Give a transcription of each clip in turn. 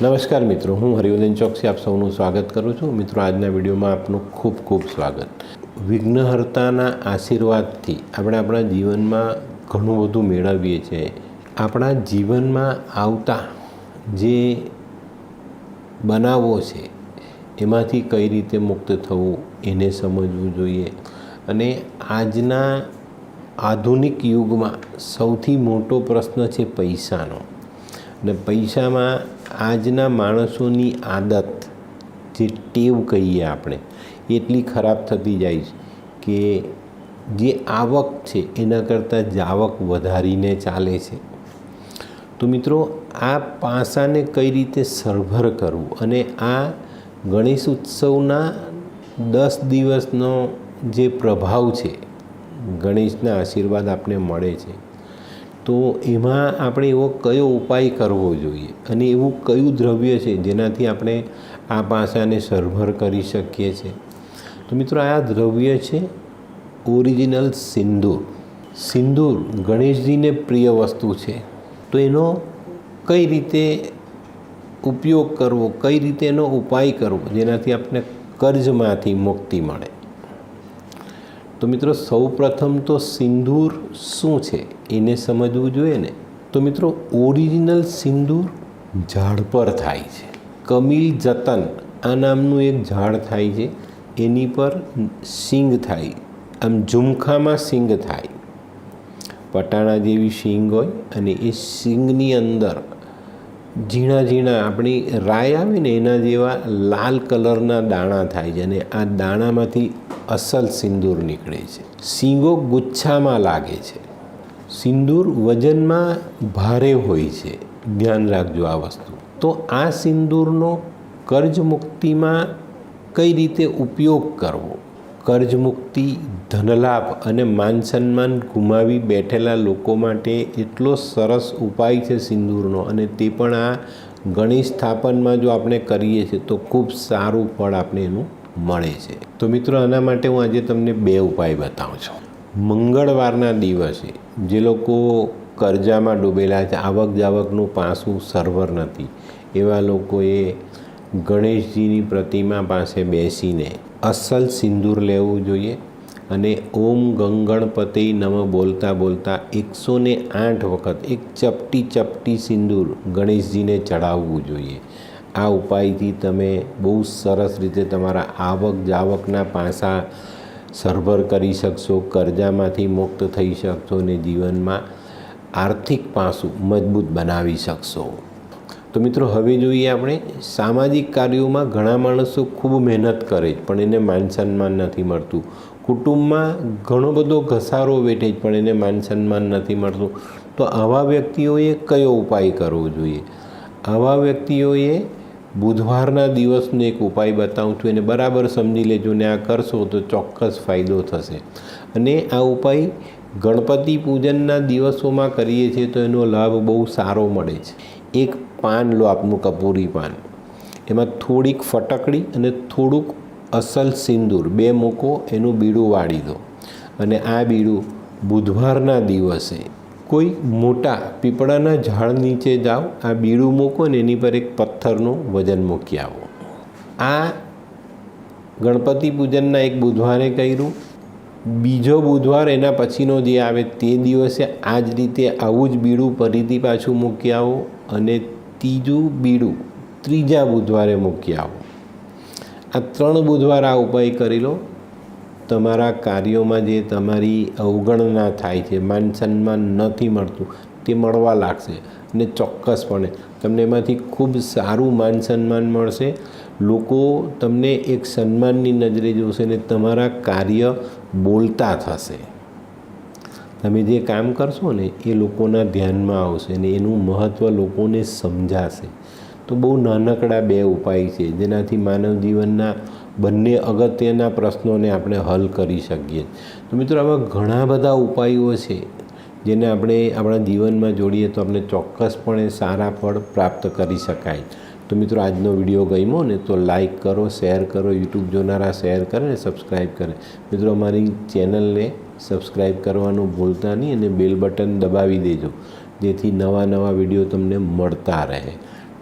નમસ્કાર મિત્રો, હું હરિવર્ધન ચોકસી આપ સૌનું સ્વાગત કરું છું. મિત્રો, આજના વિડીયોમાં આપનું ખૂબ ખૂબ સ્વાગત. વિઘ્નહર્તાના આશીર્વાદથી આપણે આપણા જીવનમાં ઘણું બધું મેળવીએ છીએ. આપણા જીવનમાં આવતા જે બનાવો છે, એમાંથી કઈ રીતે મુક્ત થવું, એને સમજવું જોઈએ. અને આજના આધુનિક યુગમાં સૌથી મોટો પ્રશ્ન છે પૈસાનો. અને પૈસામાં આજના માણસોની આદત, જે ટેવ કહીએ આપણે, એટલી ખરાબ થતી જાય છે કે જે આવક છે, એના કરતાં જાવક વધારીને ચાલે છે. તો મિત્રો, આ પાસાને કઈ રીતે સરભર કરવું? અને આ ગણેશ ઉત્સવના દસ દિવસનો જે પ્રભાવ છે, ગણેશના આશીર્વાદ આપને મળે છે. તો એમાં આપણે એવો કયો ઉપાય કરવો જોઈએ? અને એવું કયું દ્રવ્ય છે જેનાથી આપણે આ પાસાને સરભર કરી શકીએ છીએ? તો મિત્રો, આ દ્રવ્ય છે ઓરિજિનલ સિંદૂર. સિંદૂર ગણેશજીને પ્રિય વસ્તુ છે. તો એનો કઈ રીતે ઉપયોગ કરવો? કઈ રીતે એનો ઉપાય કરવો? જેનાથી આપણે કર્જમાંથી મુક્તિ મળે. તો મિત્રો સૌ પ્રથમ તો સિંદૂર શું છે? એને સમજવું જોઈએ ને. તો મિત્રો ઓરિજિનલ સિંદૂર ઝાડ પર થાય છે. કમિલ જતન આ નામનું એક ઝાડ થાય છે. એની પર સિંગ થાય. આમ ઝુમખામાં સિંગ થાય. પટાણા જેવી સિંગ હોય અને એ સિંગની અંદર ઝીણા ઝીણા આપણી રાય આવે ને એના જેવા લાલ કલરના દાણા થાય છે અને આ દાણામાંથી અસલ સિંદૂર નીકળે છે. સિંગો ગુચ્છામાં લાગે છે. સિંદૂર વજનમાં ભારે હોય છે. ધ્યાન રાખજો આ વસ્તુ. તો આ સિંદૂરનો કર્જ મુક્તિમાં કઈ રીતે ઉપયોગ કરવો? કર્જ મુક્તિ ધનલાભ અને માન સન્માન ગુમાવી બેઠેલા લોકો માટે એટલો સરસ ઉપાય છે સિંદૂરનો અને તે પણ આ ગણેશ સ્થાપનમાં જો આપણે કરીએ છીએ તો ખૂબ સારું ફળ આપણે એનું મળે છે. તો મિત્રો, આના માટે હું આજે તમને બે ઉપાય બતાવું છું. મંગળવારના દિવસે જે લોકો કરજામાં ડૂબેલા છે આવક જાવકનું પાસું સર્વર નથી, એવા લોકોએ ગણેશજીની પ્રતિમા પાસે બેસીને અસલ સિંદૂર લેવું જોઈએ અને ઓમ ગંગણપતિ નમ બોલતા બોલતા એકસો ને આઠ વખત એક ચપટી ચપટી સિંદૂર ગણેશજીને ચડાવવું જોઈએ. આ ઉપાયથી તમે બહુ સરસ રીતે તમારા આવક જાવકના પાસા સરભર કરી શકશો, કરજામાંથી મુક્ત થઈ શકશો અને જીવનમાં આર્થિક પાસું મજબૂત બનાવી શકશો. તો મિત્રો, હવે જોઈએ આપણે સામાજિક કાર્યોમાં ઘણા માણસો ખૂબ મહેનત કરે છે, પણ એને માન સન્માન નથી મળતું. કુટુંબમાં ઘણો બધો ઘસારો વેઠે છે, પણ એને માન સન્માન નથી મળતું. તો આવા વ્યક્તિઓએ કયો ઉપાય કરવો જોઈએ? આવા વ્યક્તિઓએ બુધવારના દિવસનો એક ઉપાય બતાવું છું, એને બરાબર સમજી લેજો ને આ કરશો તો ચોક્કસ ફાયદો થશે. અને આ ઉપાય ગણપતિ પૂજનના દિવસોમાં કરીએ છીએ તો એનો લાભ બહુ સારો મળે છે. એક પાન લો આપનું કપૂરી પાન. એમાં થોડીક ફટકડી અને થોડુંક અસલ સિંદૂર, બે મૂકો, એનું બીડું વાળી દો. અને આ બીડું બુધવારના દિવસે કોઈ મોટા પીપળાના ઝાડ નીચે જાઓ, આ બીડું મૂકો ને એની પર એક પથ્થરનું વજન મૂકી આવો. આ ગણપતિ પૂજનના એક બુધવારે કર્યું. બીજો બુધવાર એના પછીનો જે આવે તે દિવસે આ જ રીતે આવું જ બીડું ફરીથી પાછું મૂકી આવો અને ત્રીજું બીડું ત્રીજા બુધવારે મૂકી આવો. આ ત્રણ બુધવાર આ ઉપાય કરી લો. તમારા કાર્યોમાં જે તમારી અવગણના થાય છે, માન સન્માન નથી મળતું, તે મળવા લાગશે અને ચોક્કસપણે તમને એમાંથી ખૂબ સારું માન સન્માન મળશે. લોકો તમને એક સન્માનની નજરે જોશે ને તમારા કાર્ય બોલતા થશે. તમે જે કામ કરશો ને, એ લોકોના ધ્યાનમાં આવશે ને એનું મહત્ત્વ લોકોને સમજાશે. તો તો બહુ નાનકડા બે ઉપાય છે, જેનાથી માનવ જીવનના બંને અગત્યના પ્રશ્નોને આપણે હલ કરી શકીએ. તો મિત્રો, આવા ઘણા બધા ઉપાયો છે જેને આપણે આપણા જીવનમાં જોડીએ તો આપણે ચોક્કસપણે સારા ફળ પ્રાપ્ત કરી શકાય. તો મિત્રો, આજનો વીડિયો ગમ્યો ને તો લાઈક કરો, શેર કરો, યુટ્યુબ જોનારા શેર કરે ને સબસ્ક્રાઈબ કરે. મિત્રો, અમારી ચેનલને સબસ્ક્રાઈબ કરવાનું ભૂલતા નહીં અને બેલ બટન દબાવી દેજો, જેથી નવા નવા વીડિયો તમને મળતા રહે.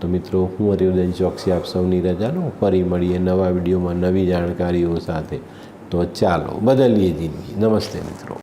તો મિત્રો, હું હરિવર્ધન ચોકસી આપ સૌની રજાનો ફરી મળીએ નવા વિડીયોમાં નવી જાણકારીઓ સાથે. તો ચાલો, બદલીએ જિંદગી. નમસ્તે મિત્રો.